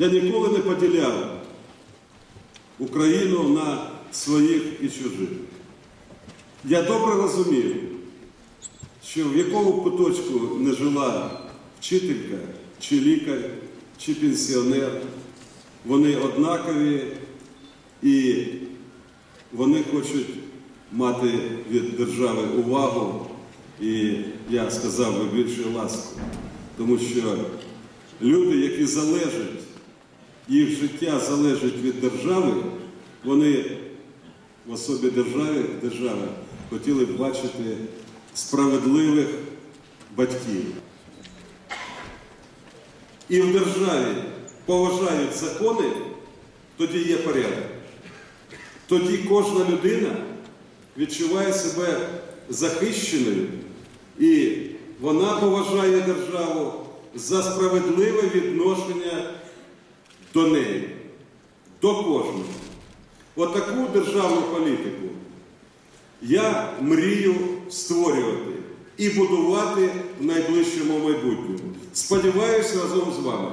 Я ніколи не поділяв Україну на своїх і чужих. Я добре розумію, що в якому куточку не жила вчителька, чи лікар, чи пенсіонер, вони однакові і вони хочуть мати від держави увагу і, я сказав би, більше ласку. Тому що люди, які залежать, їх життя залежить від держави, вони в особі держави, держави хотіли б бачити справедливих батьків. І в державі поважають закони, тоді є порядок. Тоді кожна людина відчуває себе захищеною, і вона поважає державу за справедливе відношення до неї, до кожного. Отаку державну політику я мрію створювати і будувати в найближчому майбутньому. Сподіваюся разом з вами.